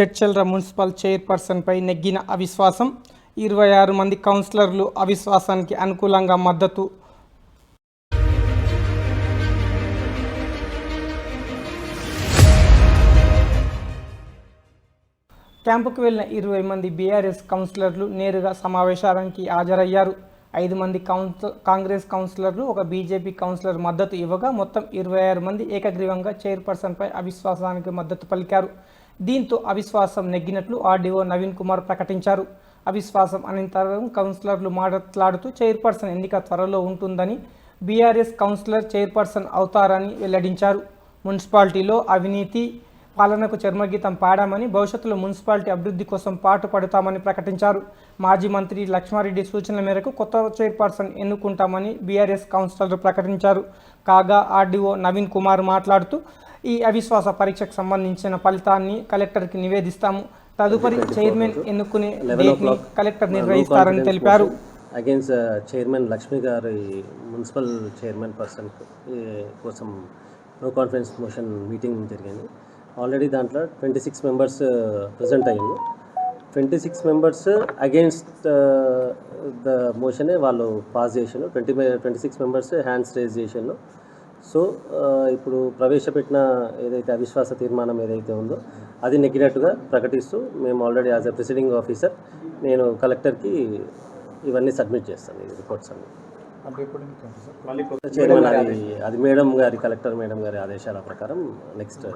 జడ్చల్ర municipal చైర్పర్సన్పై నెగ్గిన అవిశ్వాసం. ఇరవై ఆరు మంది కౌన్సిలర్లు అవిశ్వాసానికి అనుకూలంగా మద్దతు. క్యాంపుకు వెళ్ళిన ఇరవై మంది బీఆర్ఎస్ కౌన్సిలర్లు నేరుగా సమావేశానికి హాజరయ్యారు. ఐదు మంది కౌన్సిల్ కాంగ్రెస్ కౌన్సిలర్లు ఒక బీజేపీ కౌన్సిలర్ మద్దతు ఇవ్వగా మొత్తం ఇరవై ఆరు మంది ఏకగ్రీవంగా చైర్పర్సన్పై అవిశ్వాసానికి మద్దతు పలికారు. దీంతో అవిశ్వాసం నెగ్గినట్లు ఆర్డీఓ నవీన్ కుమార్ ప్రకటించారు. అవిశ్వాసం అనంతరం కౌన్సిలర్లు మాట్లాడుతూ చైర్పర్సన్ ఎన్నిక త్వరలో ఉంటుందని బీఆర్ఎస్ కౌన్సిలర్ చైర్పర్సన్ అవుతారని వెల్లడించారు. మున్సిపాలిటీలో అవినీతి పాలనకు చర్మగీతం పాడామని భవిష్యత్తులో మున్సిపాలిటీ అభివృద్ధి కోసం పాటు పడతామని ప్రకటించారు. మాజీ మంత్రి లక్ష్మారెడ్డి సూచనల మేరకు కొత్త చైర్పర్సన్ ఎన్నుకుంటామని బీఆర్ఎస్ కౌన్సిలర్లు ప్రకటించారు. కాగా ఆర్డీఓ నవీన్ కుమార్ మాట్లాడుతూ ఈ అవిశ్వాస పరీక్షకు సంబంధించిన ఫలితాన్ని కలెక్టర్కి నివేదిస్తాము. తదుపరి చైర్మన్ ఎన్నుకునే కలెక్టర్ నిర్వహిస్తారని తెలిపారు. అగైన్స్ చైర్మన్ లక్ష్మి గారి మున్సిపల్ చైర్మన్ పర్సన్ కోసం నో కాన్ఫిడెన్స్ మోషన్ మీటింగ్ జరిగింది. ఆల్రెడీ దాంట్లో ట్వంటీ సిక్స్ మెంబర్స్ ప్రజెంట్ అయ్యింది. Twenty six members against the మోషనే వాళ్ళు పాస్ చేసారు twenty twenty six members hands raise చేసారు సో ఇప్పుడు ప్రవేశపెట్టిన ఏదైతే అవిశ్వాస తీర్మానం ఏదైతే ఉందో అది నెగ్గినట్టుగా ప్రకటిస్తూ మేము already as a presiding officer నేను కలెక్టర్కి ఇవన్నీ సబ్మిట్ చేస్తాను ఈ రిపోర్ట్స్ అన్ని. చైర్మన్ అది అది మేడం గారి కలెక్టర్ మేడం గారి ఆదేశాల ప్రకారం నెక్స్ట్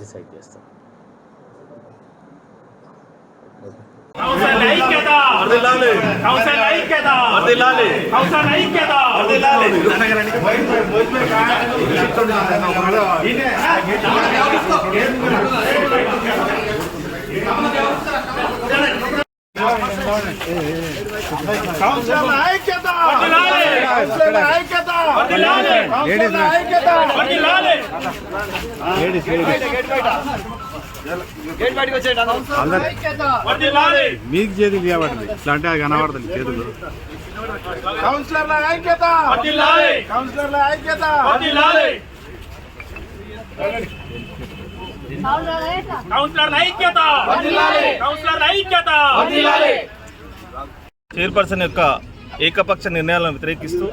డిసైడ్ చేస్తాం. కౌన్సిల్ ఐక్యత. కౌన్సిల్ ఐక్యత. ఐక్యత. ఐక్యత. మీకు చేతులు చేయబడుతుంది ఇట్లా అంటే అది కనబడుతుంది చేతులు కౌన్సిలర్ల ఐక్యత. కౌన్సిలర్ల ఐక్యత. వర్ధిల్లాలి కౌన్సిలర్ల ఐక్యత. వర్ధిల్లాలి కౌన్సిలర్ల ఐక్యత. వర్ధిల్లాలి చైర్పర్సన్ యొక్క ఏకపక్ష నిర్ణయాలను వ్యతిరేకిస్తూ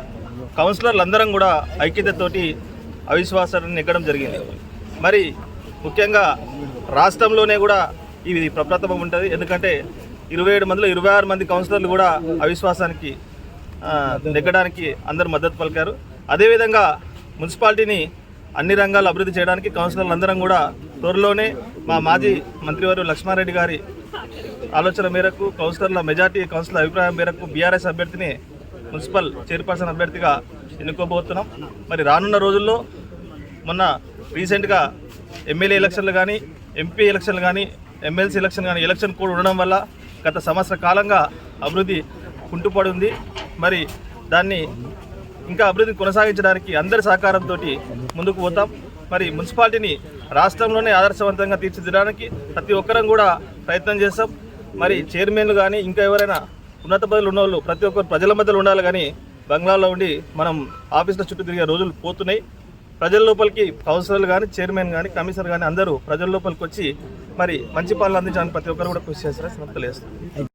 కౌన్సిలర్లందరం కూడా ఐక్యతతోటి అవిశ్వాసాన్ని నెగ్గడం జరిగింది. మరి ముఖ్యంగా రాష్ట్రంలోనే కూడా ఇది ప్రప్రథమం ఉంటుంది. ఎందుకంటే ఇరవై ఏడు మందిలో ఇరవై ఆరు మంది కౌన్సిలర్లు కూడా అవిశ్వాసానికి నెగ్గడానికి అందరు మద్దతు పలికారు. అదేవిధంగా మున్సిపాలిటీని అన్ని రంగాలు అభివృద్ధి చేయడానికి కౌన్సిలర్లు అందరం కూడా త్వరలోనే మా మాజీ మంత్రివారు లక్ష్మారెడ్డి గారి ఆలోచన మేరకు కౌన్సిలర్ల మెజార్టీ కౌన్సిలర్ అభిప్రాయం మేరకు బీఆర్ఎస్ అభ్యర్థిని మున్సిపల్ చైర్పర్సన్ అభ్యర్థిగా ఎన్నుకోబోతున్నాం. మరి రానున్న రోజుల్లో మొన్న రీసెంట్గా ఎమ్మెల్యే ఎలక్షన్లు కానీ ఎంపీ ఎలక్షన్లు కానీ ఎమ్మెల్సీ ఎలక్షన్ కానీ ఎలక్షన్ కోడ్ ఉండడం వల్ల గత సంవత్సర కాలంగా అభివృద్ధి కుంటుపడి ఉంది. మరి దాన్ని ఇంకా అభివృద్ధిని కొనసాగించడానికి అందరి సహకారంతో ముందుకు పోతాం. మరి మున్సిపాలిటీని రాష్ట్రంలోనే ఆదర్శవంతంగా తీర్చిదిద్దడానికి ప్రతి ఒక్కరం కూడా ప్రయత్నం చేస్తాం. మరి చైర్మన్లు కానీ ఇంకా ఎవరైనా ఉన్నత పదవులు ఉన్న వాళ్ళు ప్రతి ఒక్కరు ప్రజల మధ్యలో ఉండాలి కానీ బంగ్లాలో ఉండి మనం ఆఫీసుల చుట్టూ తిరిగే రోజులు పోతున్నాయి. ప్రజల లోపలికి కౌన్సిలర్లు కానీ చైర్మన్ కానీ కమిషనర్ కానీ అందరూ ప్రజల లోపలికి వచ్చి మరి మంచి పాలన అందించడానికి ప్రతి ఒక్కరు కూడా కృషి చేస్తారని తెలియజేస్తాను